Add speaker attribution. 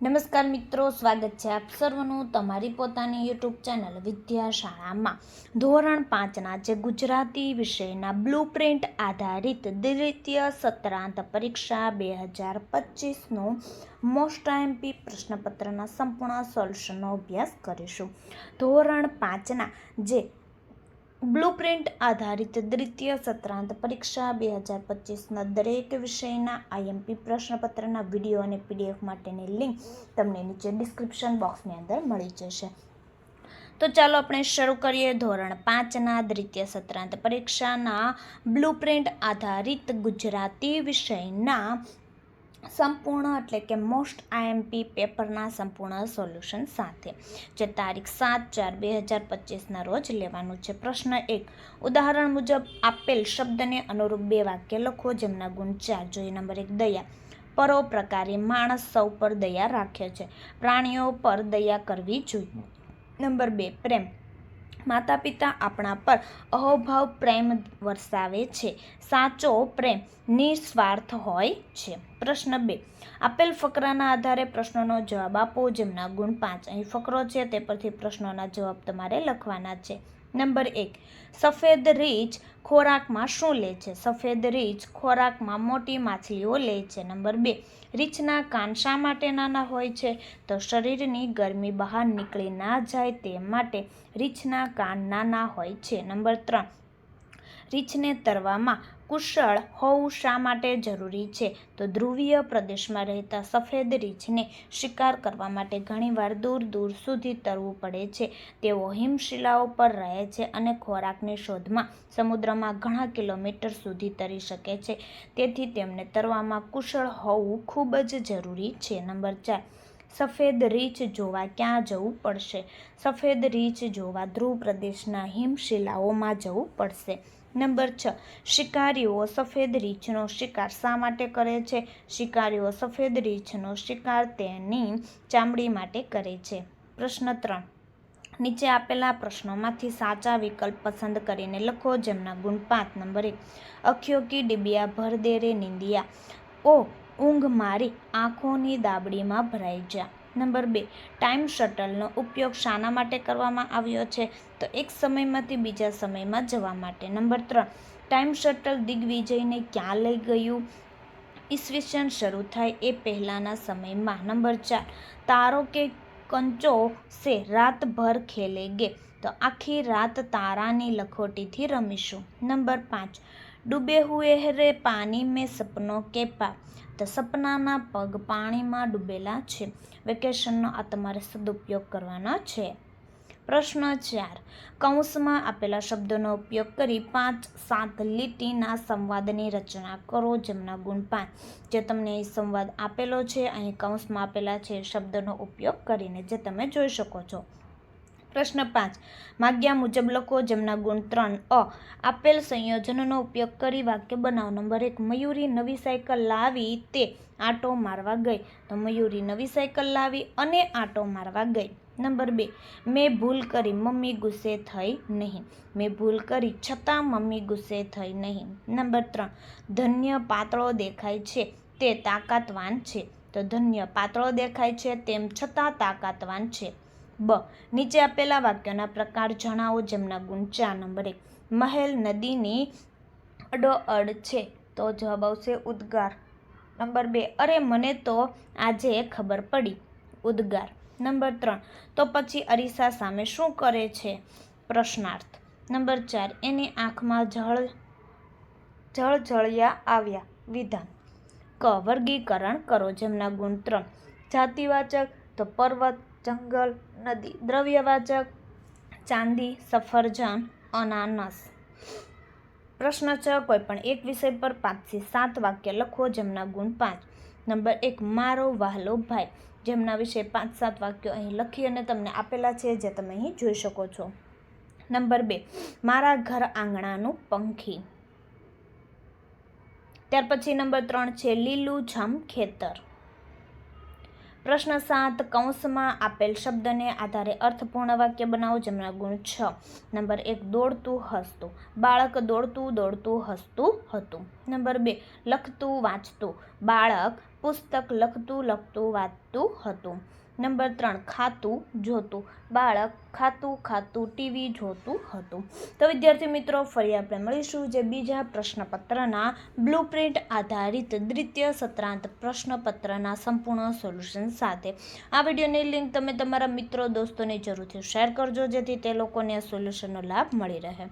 Speaker 1: નમસ્કાર મિત્રો, સ્વાગત છે આપ સર્વનું તમારી પોતાની યુટ્યુબ ચેનલ વિદ્યાશાળામાં. ધોરણ પાંચના જે ગુજરાતી વિષયના બ્લુ પ્રિન્ટ આધારિત દ્વિતીય સત્રાંત પરીક્ષા બે હજાર પચીસનું મોસ્ટ એમપી પ્રશ્નપત્રના સંપૂર્ણ સોલ્યુશનનો અભ્યાસ કરીશું. ધોરણ પાંચના જે બ્લુપ્રિન્ટ આધારિત દ્વિતીય સત્રાંત પરીક્ષા બે હજાર પચીસના દરેક વિષયના આઈએમપી પ્રશ્નપત્રના વીડિયો અને પીડીએફ માટેની લિંક તમને નીચે ડિસ્ક્રિપ્શન બોક્સની અંદર મળી જશે. તો ચાલો આપણે શરૂ કરીએ ધોરણ પાંચના દ્વિતીય સત્રાંત પરીક્ષાના બ્લુપ્રિન્ટ આધારિત ગુજરાતી વિષયના સંપૂર્ણ એટલે કે મોસ્ટ આઈએમપી પેપરના સંપૂર્ણ સોલ્યુશન સાથે. જે તારીખ સાત ચાર બે હજાર પચીસના રોજ લેવાનું છે. પ્રશ્ન એક, ઉદાહરણ મુજબ આપેલ શબ્દને અનુરૂપ બે વાક્ય લખો, જેમના ગુણ ચાર. જોઈએ નંબર એક દયા, પરોપકારી માણસ સૌ પર દયા રાખે છે. પ્રાણીઓ પર દયા કરવી જોઈએ. નંબર બે, પ્રેમ. માતા પિતા આપણા પર અહોભાવ પ્રેમ વરસાવે છે. સાચો પ્રેમ નિસ્વાર્થ હોય છે. પ્રશ્ન બે. આપેલ ફકરાના આધારે પ્રશ્નોનો જવાબ આપો જેમના ગુણ પાંચ અહીં ફકરો છે, તે પરથી પ્રશ્નોના જવાબ તમારે લખવાના છે. નંબર એક, સફેદ રીંછ ખોરાકમાં શું લે છે? સફેદ રીંછ ખોરાકમાં મોટી માછલીઓ લે છે. નંબર બે, રીંછના કાન શા માટે નાના હોય છે? તો શરીરની ગરમી બહાર નીકળી ના જાય તે માટે રીંછના કાન નાના હોય છે. નંબર ત્રણ, રીંછને તરવામાં કુશળ હોવું શા માટે જરૂરી છે? તો ધ્રુવીય પ્રદેશમાં રહેતા સફેદ રીંછને શિકાર કરવા માટે ઘણીવાર દૂર દૂર સુધી તરવું પડે છે. તેઓ હિમશિલાઓ પર રહે છે અને ખોરાકની શોધમાં સમુદ્રમાં ઘણા કિલોમીટર સુધી તરી શકે છે. તેથી તેમને તરવામાં કુશળ હોવું ખૂબ જ જરૂરી છે. નંબર ચાર, સફેદ રીંછ જોવા ક્યાં જવું પડશે? સફેદ રીંછ જોવા ધ્રુવ પ્રદેશના હિમશિલાઓમાં જવું પડશે. નંબર છ, શિકારીઓ સફેદ રીંછનો શિકાર શા માટે કરે છે? શિકારીઓ સફેદ રીંછનો શિકાર તેની ચામડી માટે કરે છે. પ્રશ્ન ત્રણ, નીચે આપેલા પ્રશ્નોમાંથી સાચા વિકલ્પ પસંદ કરીને લખો જેમના ગુણ પાંચ. નંબર એક, અખ્યો કી ડિબિયા ભર દે રે નિંદિયા. ઓ, ઊંઘ મારી આંખોની દાબડીમાં ભરાઈ જા. નંબર બે, ટાઈમ શટલનો ઉપયોગ શાના માટે કરવામાં આવ્યો છે? તો એક સમયમાંથી બીજા સમયમાં જવા માટે. નંબર ત્રણ, ટાઈમ શટલ દિગ્વિજયને ક્યાં લઈ ગયું? ઈસવીસન શરૂ થાય એ પહેલાંના સમયમાં. નંબર ચાર, તારો કે કંચો સે રાતભર ખેલેગે તો આખી રાત તારાની લખોટીથી રમીશું. નંબર પાંચ, ડૂબે હુએ રે પાણી મેં સપનો કે પા? તો સપનાના પગ પાણીમાં ડૂબેલા છે. વેકેશનનો આ તમારે સદુપયોગ કરવાનો છે. પ્રશ્ન ચાર. કૌંસમાં આપેલા શબ્દોનો ઉપયોગ કરી પાંચ સાત લીટીના સંવાદની રચના કરો જેમના ગુણ પાંચ. જે તમને સંવાદ આપેલો છે, અહીં કૌંસમાં આપેલા છે શબ્દનો ઉપયોગ કરીને જે તમે જોઈ શકો છો. પ્રશ્ન પાંચ. માગ્યા મુજબ લખો જેમના ગુણ ત્રણ. અ. આપેલ સંયોજનોનો ઉપયોગ કરી વાક્ય બનાવો. નંબર એક, મયુરી નવી સાયકલ લાવી તે આંટો મારવા ગઈ. તો મયુરી નવી સાયકલ લાવી અને આંટો મારવા ગઈ. નંબર બે, મેં ભૂલ કરી, મમ્મી ગુસ્સે થઈ નહીં. મેં ભૂલ કરી, છતાં મમ્મી ગુસ્સે થઈ નહીં. નંબર ત્રણ, ધન્ય પાતળો દેખાય છે, તે તાકાતવાન છે. તો ધન્ય પાતળો દેખાય છે, તેમ છતાં તાકાતવાન છે. બ. નીચે આપેલા વાક્યોના પ્રકાર જણાવો જેમના ગુણ ચાર નંબર મહેલ નદીની અડોઅડ છે. તો જવાબ આવશે ઉદ્ગાર. નંબર બે. અરે, મને તો આજે ખબર પડી. ઉદ્ગાર. નંબર ત્રણ. તો પછી અરીસા સામે શું કરે છે? પ્રશ્નાર્થ. નંબર ચાર. એની આંખમાં જળ જળજળિયા આવ્યા. વિધાન. ક. વર્ગીકરણ કરો જેમના ગુણ ત્રણ. જાતિવાચક. તો પર્વત. જંગલ, નદી. દ્રવ્યવાચક ચાંદી, સફરજન, અનાનસ. પ્રશ્ન છ કોઈ પણ એક વિષય પર પાંચથી સાત વાક્ય લખો, જેમના ગુણ પાંચ. નંબર એક, મારો વહાલો ભાઈ. જેમના વિશે પાંચ સાત વાક્યો અહીં લખી અને તમને આપેલા છે, જે તમે અહીં જોઈ શકો છો. નંબર બે, મારા ઘર આંગણાનું પંખી. ત્યાર પછી નંબર ત્રણ છે, લીલું છમ ખેતર. પ્રશ્ન સાત, કૌંસમાં આપેલ શબ્દને આધારે અર્થપૂર્ણ વાક્ય બનાવો જેમના ગુણ છ. નંબર એક, દોડતું હસતું. બાળક દોડતું દોડતું હસતું હતું. નંબર બે, લખતું વાંચતું. બાળક પુસ્તક લખતું લખતું વાંચતું હતું. નંબર ત્રણ, ખાતું જોતું. બાળક ખાતું ખાતું ટીવી જોતું હતું. તો વિદ્યાર્થી મિત્રો, ફરી આપણે મળીશું જે બીજા પ્રશ્નપત્રના બ્લુ પ્રિન્ટ આધારિત દ્વિતીય સત્રાંત પ્રશ્નપત્રના સંપૂર્ણ સોલ્યુશન સાથે. આ વિડીયોની લિંક તમે તમારા મિત્રો, દોસ્તોને જરૂરથી શેર કરજો, જેથી તે લોકોને આ સોલ્યુશનનો લાભ મળી રહે.